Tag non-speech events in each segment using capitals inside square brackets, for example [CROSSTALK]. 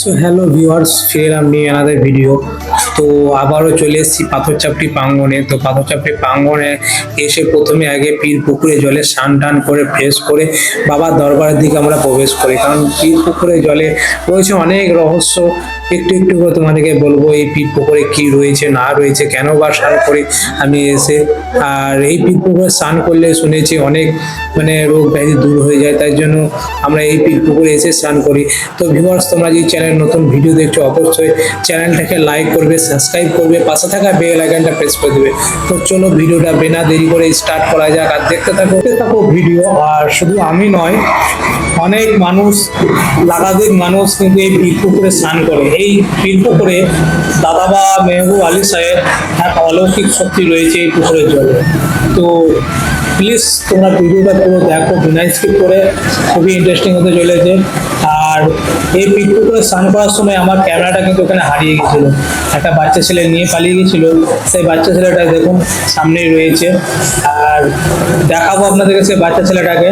So hello viewers ফিরে এলাম নিয়ে আনাদের ভিডিও তো আবারও চলে এসেছি পাথরচাপটি প্রাঙ্গণে। তো পাথরচাপটি প্রাঙ্গণে এসে প্রথমে আগে পীর পুকুরে জলে স্নান টান করে ফ্রেশ করে বাবার দরবারের দিকে আমরা প্রবেশ করি। কারণ পীর পুকুরে জলে রয়েছে অনেক রহস্য। একটু একটু করে তোমাদেরকে বলব, এই পীর পুকুরে কি রয়েছে, না রয়েছে, কেন বা স্নান করি, আমি এসে, আর এই পীর পুকুরে স্নান করলে শুনেছি অনেক মানে রোগ ব্যাধি দূর হয়ে যায়, তাই জন্য আমরা এই পীর পুকুরে এসে স্নান করি। তো ভিউয়ার্স তোমরা যে চ্যানেল নতুন ভিডিও দেখছ, অবশ্যই চ্যানেলটাকে লাইক করবে সাবস্ক্রাইব করবে, পাশে থাকা বেল আইকনটা প্রেস করে দেবে। তো চলো ভিডিওটা বিনা দেরি করে স্টার্ট করা যাক, আর দেখতে থাকো থাকো ভিডিও আর শুধু আমি নয়, অনেক মানুষ লাগাদিক মানুষ কিন্তু এই পীর পুকুরে স্নান করে। এই পীর পুকুরে দাদাবা মেহবুব আলী সাহেব এক অলৌকিক শক্তি রয়েছে এই পুকুরের জলে। তো প্লিজ তোমরা ভিডিওটা পুরো দেখো বিনা স্কিপ করে খুবই ইন্টারেস্টিং হতে চলেছে। আর এই পীর পুকুরে স্নান করার সময় আমার ক্যামেরাটা কিন্তু ওখানে হারিয়ে গেছিল। একটা বাচ্চা ছেলে নিয়ে পালিয়ে গেছিল। সেই বাচ্চা ছেলেটা দেখুন সামনেই রয়েছে। আর দেখাবো আপনাদেরকে সেই বাচ্চা ছেলেটাকে।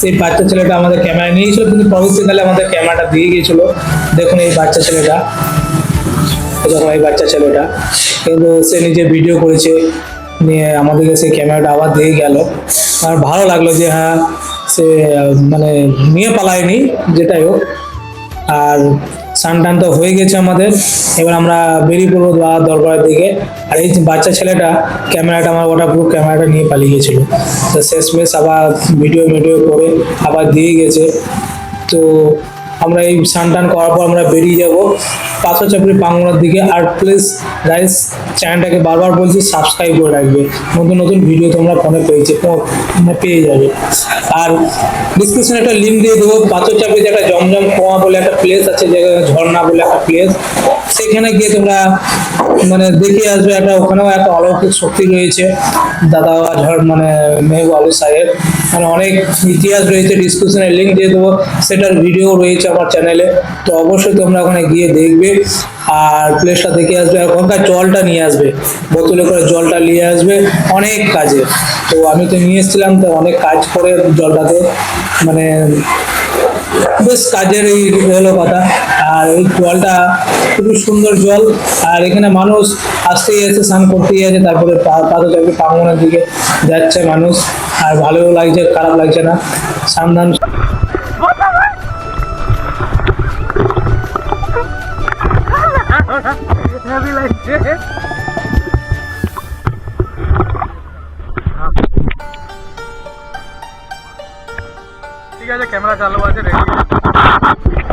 সেই বাচ্চা ছেলেটা আমাদের ক্যামেরা নিয়েছিল, কিন্তু পরবর্তীকালে আমাদের ক্যামেরাটা দিয়ে গিয়েছিল। দেখুন এই বাচ্চা ছেলেটা। যখন এই বাচ্চা ছেলেটা। কিন্তু সে নিজে ভিডিও করেছে, নিয়ে আমাদেরকে সেই ক্যামেরাটা আবার দিয়ে গেল। আর ভালো লাগল যে হ্যাঁ সে মানে নিয়ে পালায়নি, যেটাই হোক। আর স্নান টান তো হয়ে গেছে আমাদের। এবার আমরা বেরিয়ে পড়ব বা দরবারের দিকে। আর এই বাচ্চা ছেলেটা, ক্যামেরাটা আমার ওয়াটার প্রুফ ক্যামেরাটা নিয়ে পালিয়ে গেছিল। তো শেষমেশ আবার ভিডিও ভিডিও করে আবার দিয়ে গেছে। তো আমরা এই স্নান টান করার পর আমরা বেরিয়ে যাব। পাথর চাপড়ি পাঙ্গনার দিকে আর প্লিজ গাইস চ্যানেলটাকে বারবার বলছি সাবস্ক্রাইব করে রাখবে। নতুন নতুন ভিডিও তোমরা ফোনে পেয়েছে মানে পেয়ে যাবে। আর ডিসক্রিপশনে একটা লিঙ্ক দিয়ে দেবো পাথর চাপড়িতে একটা জমজম কোয়া বলে একটা প্লেস আছে যেখানে ঝর্ণা বলে একটা প্লেস সেখানে গিয়ে তোমরা মানে দেখে আসবে একটা, ওখানেও একটা অলৌকিক শক্তি রয়েছে। দাদা ঝড় মানে মেহবুব আলু সাহেব। মানে অনেক ইতিহাস রয়েছে ডিসক্রিপশনের লিঙ্ক দিয়ে দেবো। সেটার ভিডিও রয়েছে আমার চ্যানেলে তো অবশ্যই তোমরা ওখানে গিয়ে দেখবে। আর প্লেসটা দেখে আসবে। আর ওখানকার জলটা নিয়ে আসবে। বোতলে করে জলটা নিয়ে আসবে। অনেক কাজে তো আমি তো নিয়ে এসেছিলাম, তো অনেক কাজ করে জলটাতে। মানে বেশ কাজের এই হলো কথা। আর এই জলটা খুবই সুন্দর জল। আর এখানে মানুষ আসতেই আছে স্নান করতেই আছে তারপরে পাদচাপি পাঙ্গনের দিকে যাচ্ছে মানুষ। আর ভালোও লাগছে, খারাপ লাগছে না। সান্ধান [LAUGHS] ঠিক আছে ক্যামেরা চালু আছে রেডি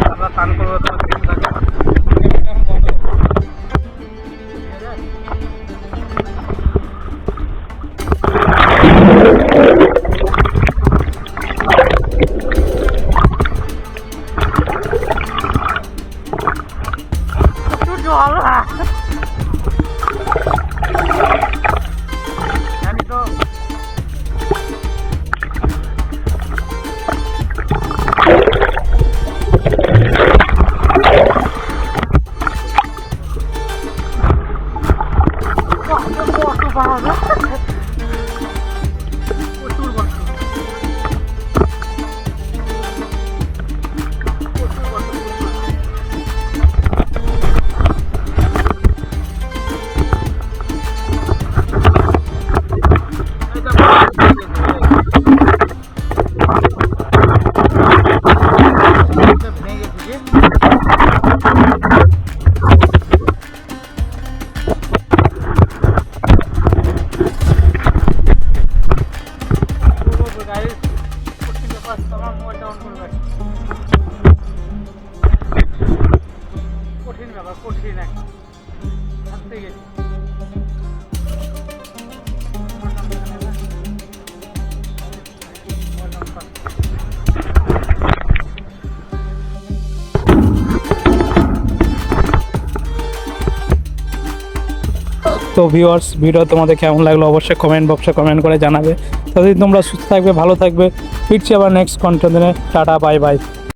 আমরা স্নান করব তো ঠিক থাকে কঠিন ব্যাপার, কঠিন গেছি। তো ভিউয়ার্স ভিডিও তোমাদের কেমন লাগল অবশ্যই কমেন্ট বক্সে কমেন্ট করে জানাবে। ততদিন তোমরা সুস্থ থাকবে, ভালো থাকবে, ফিরছি আবার নেক্সট কন্টেন্টে টাটা বাই বাই